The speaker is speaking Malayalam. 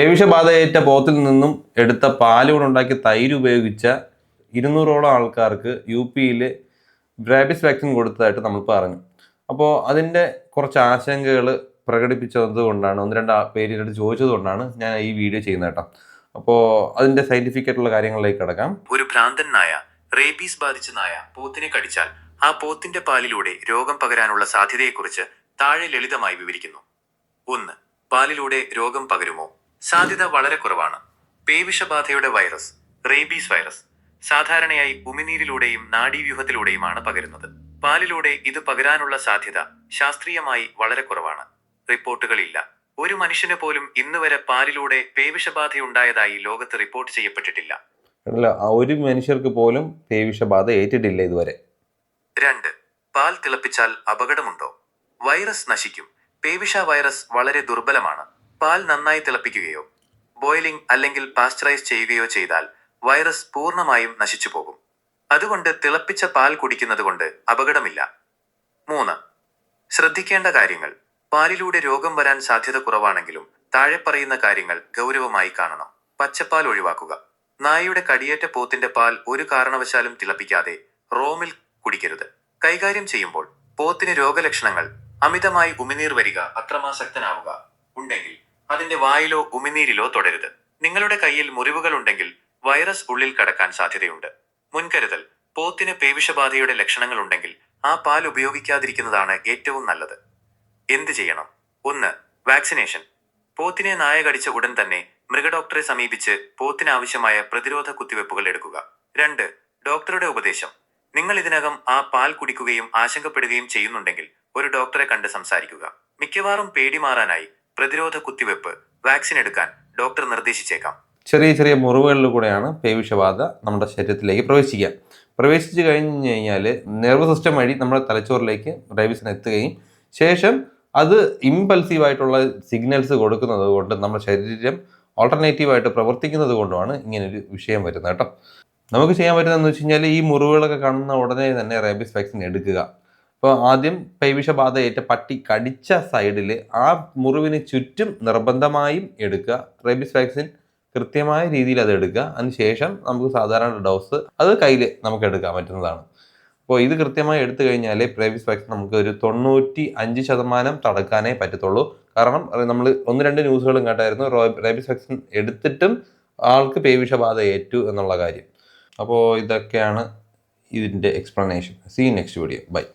പേവിഷബാധയേറ്റ പോത്തിൽ നിന്നും എടുത്ത പാൽ കൊണ്ടുണ്ടാക്കിയ തൈര് ഉപയോഗിച്ച ഇരുന്നൂറോളം ആൾക്കാർക്ക് യു പിയിൽ ബ്രാബിസ് വാക്സിൻ കൊടുത്തതായിട്ട് നമ്മൾ പറഞ്ഞു. അപ്പോൾ അതിന്റെ കുറച്ച് ആശങ്കകൾ പ്രകടിപ്പിച്ചത് കൊണ്ടാണ് ഒന്ന് രണ്ട് പേരിലോട്ട് ചോദിച്ചത് കൊണ്ടാണ് ഞാൻ ഈ വീഡിയോ ചെയ്യുന്നത് കേട്ടോ. അപ്പോൾ അതിന്റെ സയന്റിഫിക് ആയിട്ടുള്ള കാര്യങ്ങളിലേക്ക് കിടക്കാം. ഒരു ഭ്രാന്തൻ നായ റേബീസ് ബാധിച്ച നായ പോത്തിനെ കടിച്ചാൽ ആ പോത്തിന്റെ പാലിലൂടെ രോഗം പകരാനുള്ള സാധ്യതയെക്കുറിച്ച് താഴെ ലളിതമായി വിവരിക്കുന്നു. ഒന്ന് പാലിലൂടെ രോഗം പകരുമോ? സാധ്യത വളരെ കുറവാണ്. പേവിഷബാധയുടെ വൈറസ് റേബീസ് വൈറസ് സാധാരണയായി ഉമിനീരിലൂടെയും നാഡീവ്യൂഹത്തിലൂടെയുമാണ് പകരുന്നത്. പാലിലൂടെ ഇത് പകരാനുള്ള സാധ്യത ശാസ്ത്രീയമായി വളരെ കുറവാണ്. റിപ്പോർട്ടുകളില്ല. ഒരു മനുഷ്യന് പോലും ഇന്നുവരെ പാലിലൂടെ പേവിഷബാധയുണ്ടായതായി ലോകത്ത് റിപ്പോർട്ട് ചെയ്യപ്പെട്ടിട്ടില്ല. അല്ല ഒരു മനുഷ്യർക്ക് പോലും പേവിഷബാധ ഏറ്റിട്ടില്ല ഇതുവരെ. രണ്ട് പാൽ തിളപ്പിച്ചാൽ അപകടമുണ്ടോ? വൈറസ് നശിക്കും. പേവിഷ വൈറസ് വളരെ ദുർബലമാണ്. പാൽ നന്നായി തിളപ്പിക്കുകയോ ബോയിലിംഗ് അല്ലെങ്കിൽ പാസ്ചറൈസ് ചെയ്യുകയോ ചെയ്താൽ വൈറസ് പൂർണമായും നശിച്ചു പോകും. അതുകൊണ്ട് തിളപ്പിച്ച പാൽ കുടിക്കുന്നത് കൊണ്ട് അപകടമില്ല. മൂന്ന് ശ്രദ്ധിക്കേണ്ട കാര്യങ്ങൾ. പാലിലൂടെ രോഗം വരാൻ സാധ്യത കുറവാണെങ്കിലും താഴെ പറയുന്ന കാര്യങ്ങൾ ഗൗരവമായി കാണണം. പച്ചപ്പാൽ ഒഴിവാക്കുക. നായയുടെ കടിയേറ്റ പോത്തിന്റെ പാൽ ഒരു കാരണവശാലും തിളപ്പിക്കാതെ റോമിൽ കുടിക്കരുത്. കൈകാര്യം ചെയ്യുമ്പോൾ പോത്തിന് രോഗലക്ഷണങ്ങൾ അമിതമായി ഉമിനീർ വരിക അക്രമാസക്തനാവുക ഉണ്ടെങ്കിൽ അതിന്റെ വായിലോ ഉമിനീരിലോ തുടരുത്. നിങ്ങളുടെ കയ്യിൽ മുറിവുകൾ ഉണ്ടെങ്കിൽ വൈറസ് ഉള്ളിൽ കടക്കാൻ സാധ്യതയുണ്ട്. മുൻകരുതൽ. പോത്തിന് പേവിഷബാധയുടെ ലക്ഷണങ്ങൾ ഉണ്ടെങ്കിൽ ആ പാൽ ഉപയോഗിക്കാതിരിക്കുന്നതാണ് ഏറ്റവും നല്ലത്. എന്ത് ചെയ്യണം? ഒന്ന് വാക്സിനേഷൻ. പോത്തിനെ നായ കടിച്ച ഉടൻ തന്നെ മൃഗഡോക്ടറെ സമീപിച്ച് പോത്തിനാവശ്യമായ പ്രതിരോധ കുത്തിവെപ്പുകൾ എടുക്കുക. രണ്ട് ഡോക്ടറുടെ ഉപദേശം. നിങ്ങൾ ഇതിനകം ആ പാൽ കുടിക്കുകയും ആശങ്കപ്പെടുകയും ചെയ്യുന്നുണ്ടെങ്കിൽ ഒരു ഡോക്ടറെ കണ്ട് സംസാരിക്കുക. മിക്കവാറും പേടി മാറാനായി പ്രതിരോധ കുത്തിവെപ്പ് വാക്സിൻ എടുക്കാൻ ഡോക്ടർ നിർദ്ദേശിച്ചേക്കാം. ചെറിയ ചെറിയ മുറിവുകളിൽ കൂടെയാണ് പേവിഷബാധ നമ്മുടെ ശരീരത്തിലേക്ക് പ്രവേശിക്കുക. പ്രവേശിച്ചു കഴിഞ്ഞ് കഴിഞ്ഞാൽ നെർവ് സിസ്റ്റം വഴി നമ്മുടെ തലച്ചോറിലേക്ക് റൈബിസിന് എത്തുകയും ശേഷം അത് ഇമ്പൾസീവായിട്ടുള്ള സിഗ്നൽസ് കൊടുക്കുന്നത് കൊണ്ട് നമ്മുടെ ശരീരം ഓൾട്ടർനേറ്റീവായിട്ട് പ്രവർത്തിക്കുന്നത് കൊണ്ടുമാണ് ഇങ്ങനൊരു വിഷയം വരുന്നത് കേട്ടോ. നമുക്ക് ചെയ്യാൻ പറ്റുന്നതെന്ന് വെച്ച് കഴിഞ്ഞാൽ ഈ മുറിവുകളൊക്കെ കാണുന്ന ഉടനെ തന്നെ റേബിസ് വാക്സിൻ എടുക്കുക. അപ്പോൾ ആദ്യം പൈവിഷബാധ ഏറ്റ പട്ടി കടിച്ച സൈഡിൽ ആ മുറിവിന് ചുറ്റും നിർബന്ധമായും എടുക്കുക. റേബിസ് വാക്സിൻ കൃത്യമായ രീതിയിൽ അത് എടുക്കുക. അതിനുശേഷം നമുക്ക് സാധാരണ ഡോസ് അത് കയ്യിൽ നമുക്ക് എടുക്കാൻ പറ്റുന്നതാണ്. അപ്പോൾ ഇത് കൃത്യമായി എടുത്തു കഴിഞ്ഞാൽ റേബീസ് വാക്സിൻ നമുക്ക് ഒരു തൊണ്ണൂറ്റി അഞ്ച് ശതമാനം തടക്കാനേ പറ്റത്തുള്ളൂ. കാരണം നമ്മൾ ഒന്ന് രണ്ട് ന്യൂസുകളും കേട്ടായിരുന്നു റേബിസ് വാക്സിൻ എടുത്തിട്ടും ആൾക്ക് പേവിഷബാധ ഏറ്റു എന്നുള്ള കാര്യം. അപ്പോൾ ഇതൊക്കെയാണ് ഇതിന്റെ explanation. See next video bye